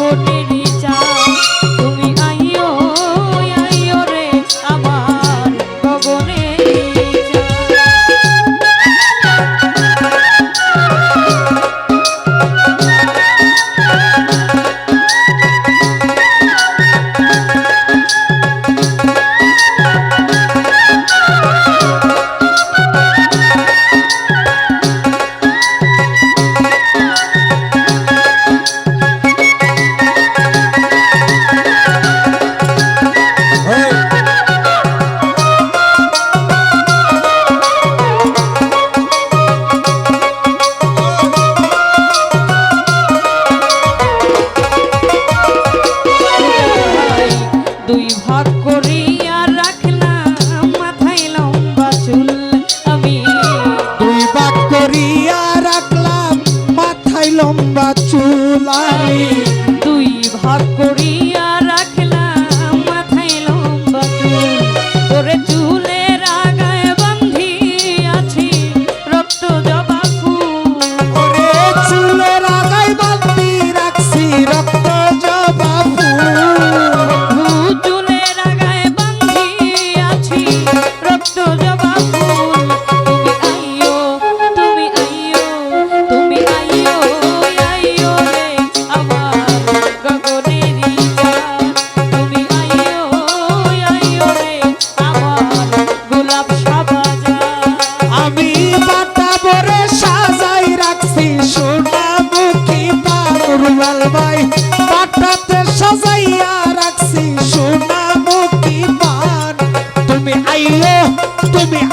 pone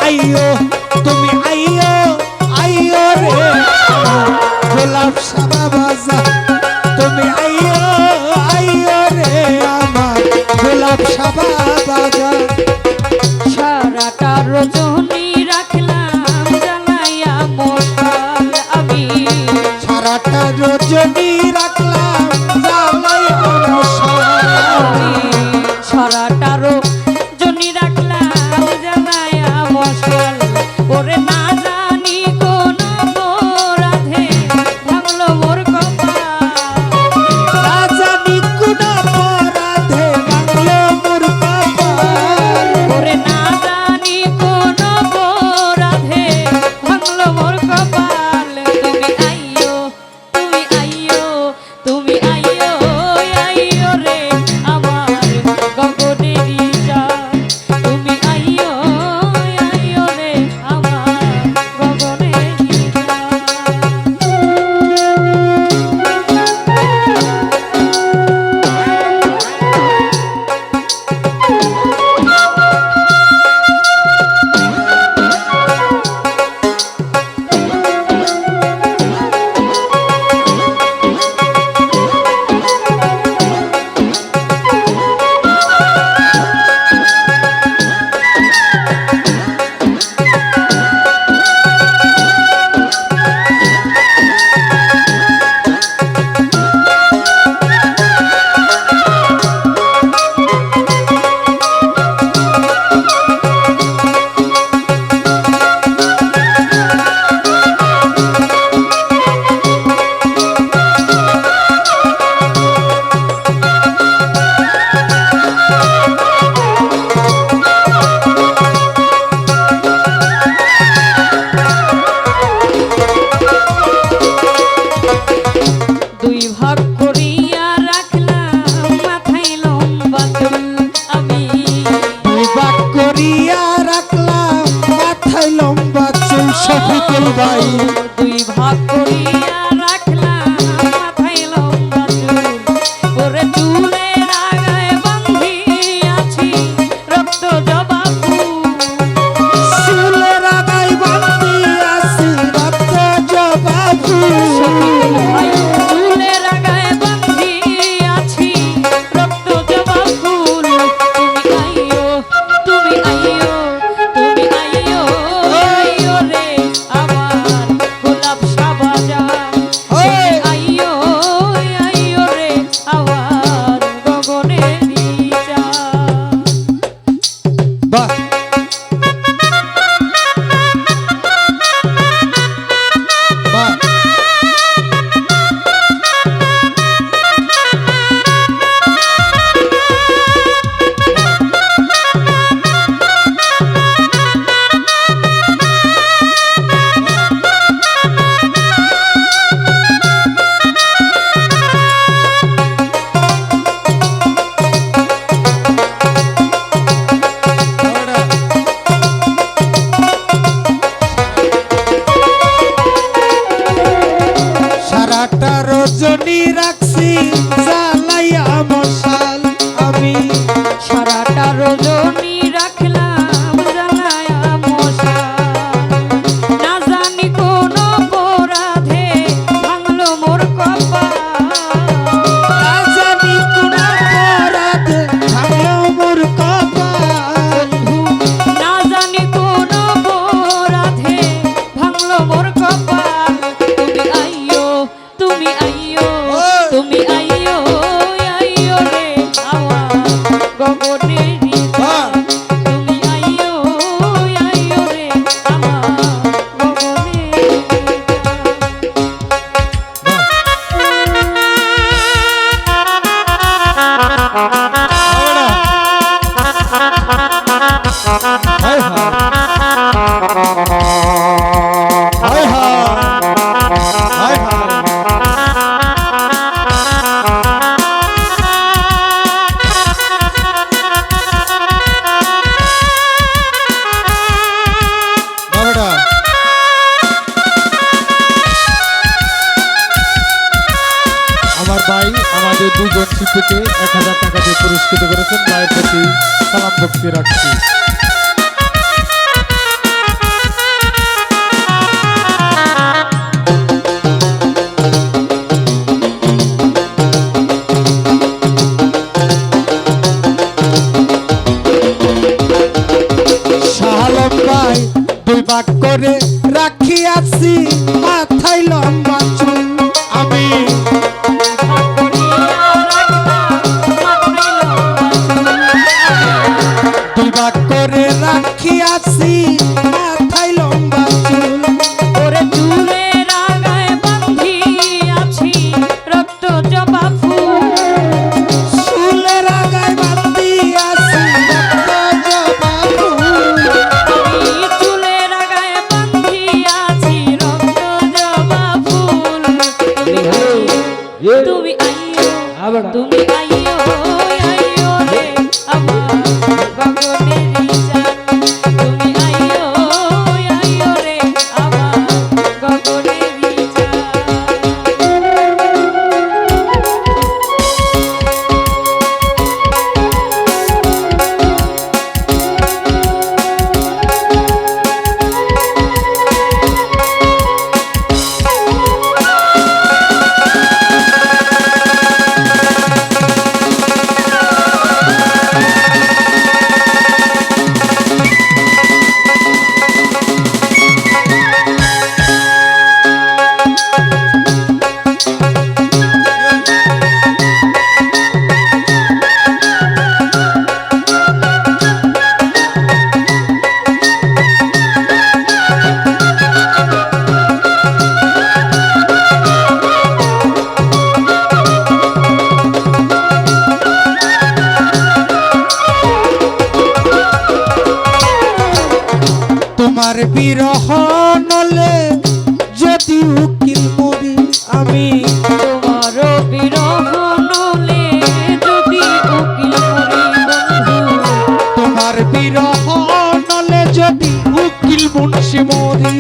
আইও তুমি আইও আইও রে। গোলাপ সাদা বাজা তুমি আইও আইও রে আমার গোলাপ সাদা বাজা সারাটা রজনী রাখলাম জানাইয়া মোর আমি। সারাটা রজনী রাখ থেকে এক হাজার টাকা দিয়ে পুরস্কৃত করেছেন মায়ের প্রতি সালাম ভক্তি রাখছি। তুমি আইও তুমি আইও তোমার বিরহ নলে যদি উকিল মরি আমি। তোমার বিরহ নলে যদি উকিল মরি তোমার বিরহ নলে যদি উকিল মুন্সি মরি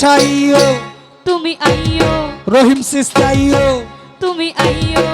ব্যবসায়ীও তুমি আইও রহিম সিস্তাইও তুমি আইও